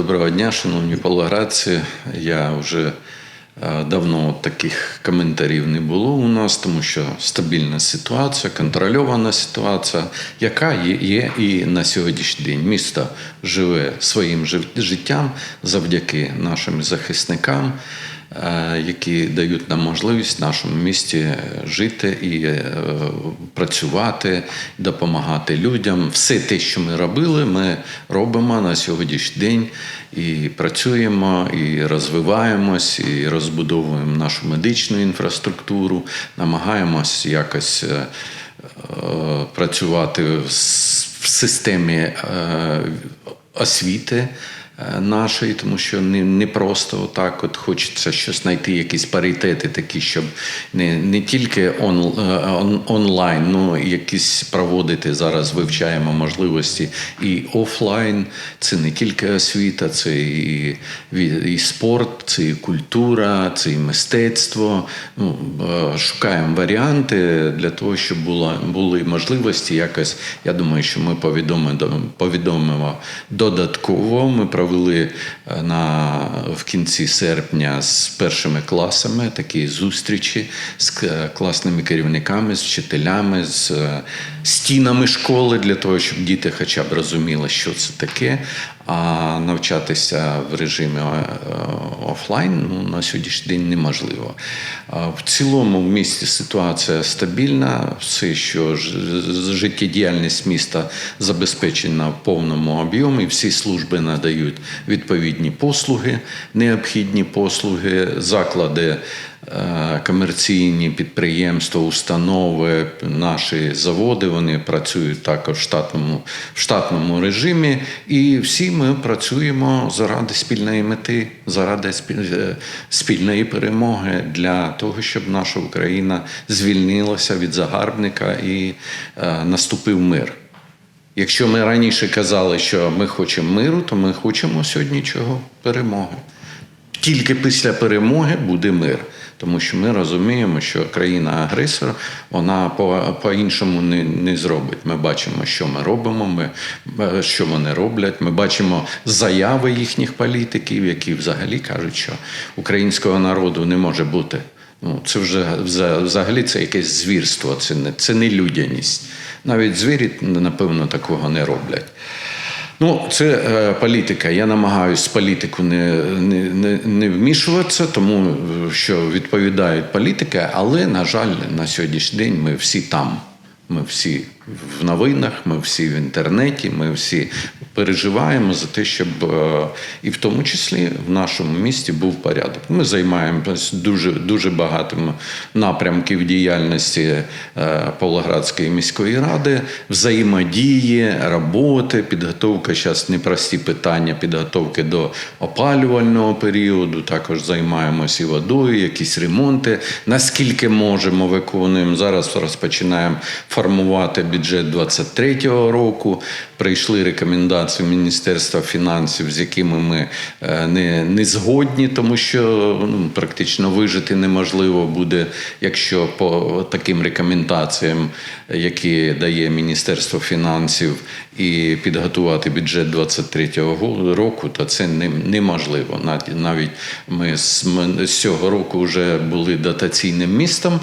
Доброго дня, шановні полограці. Я вже е, давно таких коментарів не було у нас, тому що стабільна ситуація, контрольована ситуація, яка є, і на сьогоднішній день. Місто живе своїм життям завдяки нашим захисникам, які дають нам можливість в нашому місті е, жити і е, працювати, допомагати людям. Все те, що ми робили, ми робимо на сьогоднішній день і працюємо, і розвиваємось, і розбудовуємо нашу медичну інфраструктуру, намагаємось якось е, е, працювати в системі е, освіти е, нашої, тому що не, не просто отак от хочеться щось знайти, якісь паритети такі, щоб не, не тільки он, е, он, онлайн, ну якісь проводити зараз вивчаємо можливості і офлайн. Це не тільки освіта, це і, і спорт, це і культура, це і мистецтво. Ну, е, шукаємо варіанти для того, щоб була, були можливості якось. Я думаю, що ми повідомимо, повідомимо додатково. Ми провели е, на, в кінці серпня з першими класами такі зустрічі з е, класними керівниками, з вчителями, з е, стінами школи для того, щоб діти хоча б розуміли, що це таке. А навчатися в режимі е, офлайн ну, на сьогоднішній день неможливо. В цілому в місті ситуація стабільна, все, що життєдіяльність міста забезпечена в повному об'ємі, всі служби надають відповідні послуги, необхідні послуги, заклади. Е, Комерційні підприємства, установи, наші заводи вони працюють також в штатному, в штатному режимі, і всі ми працюємо заради спільної мети, заради е, спільної перемоги для того, щоб наша Україна звільнилася від загарбника і е, наступив мир. Якщо ми раніше казали, що ми хочемо миру, то ми хочемо сьогодні чого? Перемоги. Тільки після перемоги буде мир. Тому що ми розуміємо, що країна-агресор вона по- по-іншому не, не зробить. Ми бачимо, що ми робимо, ми, е, що вони роблять. Ми бачимо заяви їхніх політиків, які взагалі кажуть, що українського народу не може бути. Ну, це вже взагалі це якесь звірство, це не, це не людяність. Навіть звірі, напевно, такого не роблять. Ну, це е, політика. Я намагаюся політику не, не, не, вмішуватися, тому е, що відповідають політики, але, на жаль, на сьогоднішній день ми всі там. Ми всі в новинах, ми всі в інтернеті, ми всі переживаємо за те, щоб е, і в тому числі в нашому місті був порядок. Ми займаємося дуже дуже багатим напрямків діяльності е, Павлоградської міської ради, взаємодії, роботи, підготовка зараз непрості питання підготовки до опалювального періоду. Також займаємося і водою, якісь ремонти. Наскільки можемо, виконуємо. Зараз розпочинаємо формувати бюджет 2023 року. Прийшли рекомендації Міністерства фінансів, з якими ми е, не, не згодні, тому що ну, практично вижити неможливо буде, якщо по таким рекомендаціям, які дає Міністерство фінансів, і підготувати бюджет 2023 року, то це не- неможливо. Нав- Навіть ми з цього року вже були дотаційним містом.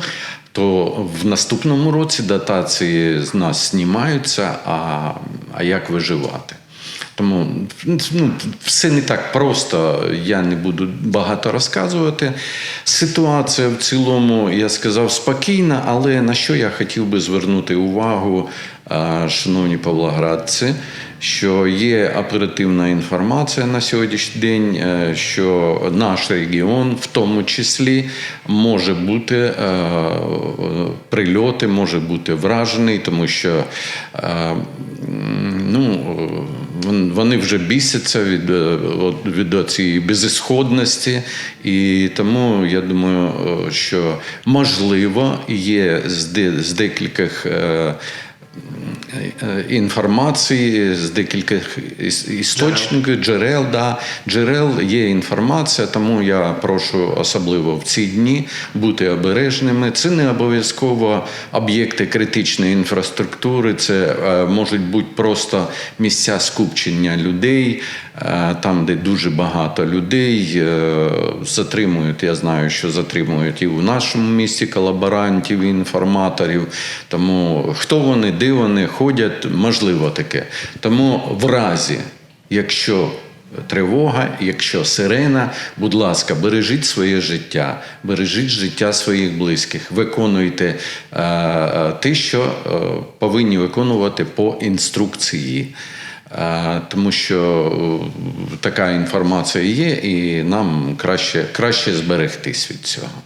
То в наступному році дотації з нас знімаються, а, а як виживати? Тому ну, все не так просто, я не буду багато розказувати. Ситуація в цілому, я сказав, спокійна, але на що я хотів би звернути увагу, е, шановні павлоградці, що є оперативна інформація на сьогоднішній день, е, що наш регіон, в тому числі, може бути е, прильоти, може бути вражений, тому що ну, вони вже бісяться від, е, від цієї безісходності, і тому я думаю, е, що можливо є з декількох. Е, Інформації з декількох істочників, джерел, да, джерел є інформація, тому я прошу особливо в ці дні бути обережними. Це не обов'язково об'єкти критичної інфраструктури, це е, можуть бути просто місця скупчення людей, там, де дуже багато людей, е, затримують. Я знаю, що затримують і в нашому місті колаборантів, інформаторів. Тому хто вони, де вони ходять, можливо таке. Тому в разі, якщо Тривога, якщо сирена, будь ласка, бережіть своє життя, бережіть життя своїх близьких, виконуйте е, е, те, що е, повинні виконувати по інструкції. Тому що така інформація є, і нам краще, краще зберегтись від цього.